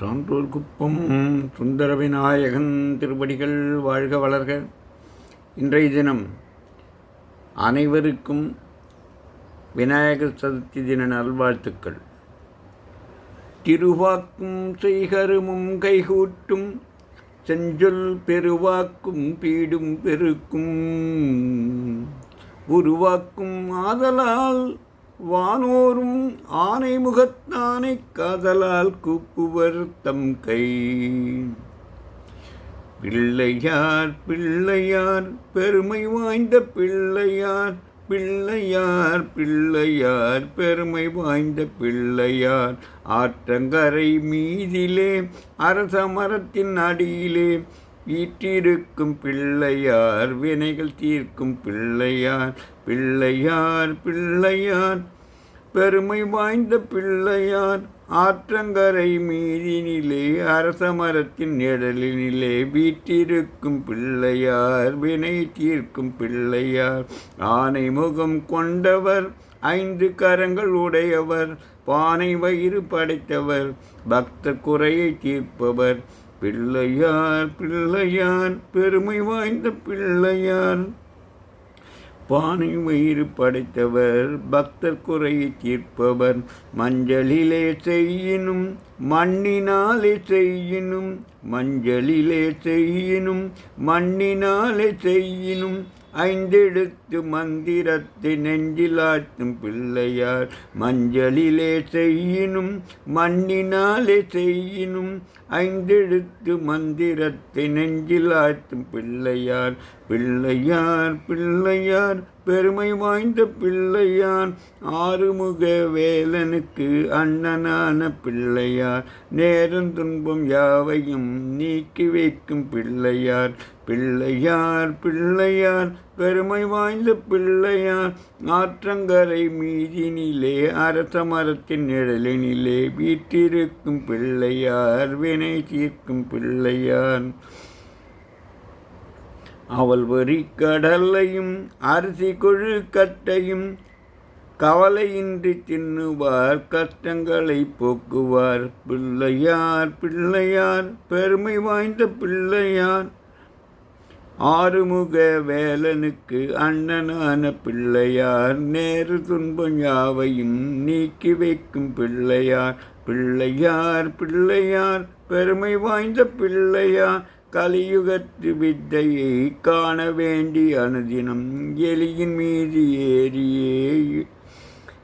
சான்றோர் குப்பம் சுந்தர விநாயகன் திருப்படிகள் வாழ்க வளர்க. இன்றைய தினம் அனைவருக்கும் விநாயகர் சதுர்த்தி தின நல்வாழ்த்துக்கள். திருவாக்கும் செய்கருமும் கைகூட்டும் செஞ்சொல் பெருவாக்கும் பீடும் பெருக்கும். உருவாக்கும் ஆதலால் வானோரும் ஆனை முகத்தானை காதலால் கூப்புவர் தம் கை. பிள்ளையார் பிள்ளையார் பெருமை வாய்ந்த பிள்ளையார் பிள்ளையார் பிள்ளையார் பெருமை வாய்ந்த பிள்ளையார். ஆற்றங்கரை மீதிலே அரச மரத்தின் அடியிலே வீற்றிருக்கும் பிள்ளையார் வினைகள் தீர்க்கும் பிள்ளையார் பிள்ளையார் பிள்ளையார். பெருமை வாய்ந்த பிள்ளையார் ஆற்றங்கரை மீதினிலே அரச மரத்தின் நிழலினிலே வீற்றிருக்கும் பிள்ளையார் வினை தீர்க்கும் பிள்ளையார். ஆனை முகம் கொண்டவர் ஐந்து கரங்கள் உடையவர் பானை வயிறு படைத்தவர் பக்த குறையை தீர்ப்பவர். பிள்ளையார் பிள்ளையார் பெருமை வாய்ந்த பிள்ளையார். பானை வயிறு படைத்தவர் பக்தர் குறையை தீர்ப்பவர் மஞ்சளிலே செய்யினும் மண்ணினாலே செய்யினும் மஞ்சளிலே செய்யினும் மண்ணினாலே செய்யினும் ஐந்தெழுத்து மந்திரத்தை நெஞ்சிலாட்டும் பிள்ளையார். மஞ்சளிலே செய்யினும் மண்ணினாலே செய்யினும் ஐந்தெழுத்து மந்திரத்தை நெஞ்சிலாட்டும் பிள்ளையார். பிள்ளையார் பிள்ளையார் பெருமை வாய்ந்த பிள்ளையார். ஆறுமுக வேலனுக்கு அண்ணனான பிள்ளையார். நேரம் துன்பம் யாவையும் நீக்கி வைக்கும் பிள்ளையார். பிள்ளையார் பிள்ளையார் பெருமை வாய்ந்த பிள்ளையார். ஆற்றங்கரை மீதினிலே அரச மரத்தின் நிழலினிலே வீற்றிருக்கும் பிள்ளையார் வினை தீர்க்கும் பிள்ளையார். அவள் வரி கடலையும் அரிசி கொழு கட்டையும் கவலையின்றி தின்னுவார் கஷ்டங்களை போக்குவார். பிள்ளையார் பிள்ளையார் பெருமை வாய்ந்த பிள்ளையார். ஆறுமுக வேலனுக்கு அண்ணனான பிள்ளையார் நேரு துன்பம் யாவையும் நீக்கி வைக்கும் பிள்ளையார். பிள்ளையார் பிள்ளையார் பெருமை வாய்ந்த பிள்ளையார். கலியுகத்து வித்தையை காண வேண்டி அனுதினம் எலியின் மீது ஏறியே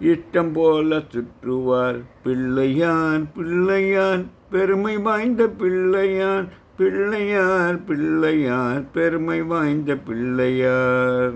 இஷ்டம் போல சுற்றுவார். பிள்ளையான் பிள்ளையான் பெருமை வாய்ந்த பிள்ளையான் பிள்ளையார் பிள்ளையார் பெருமை வாய்ந்த பிள்ளையார்.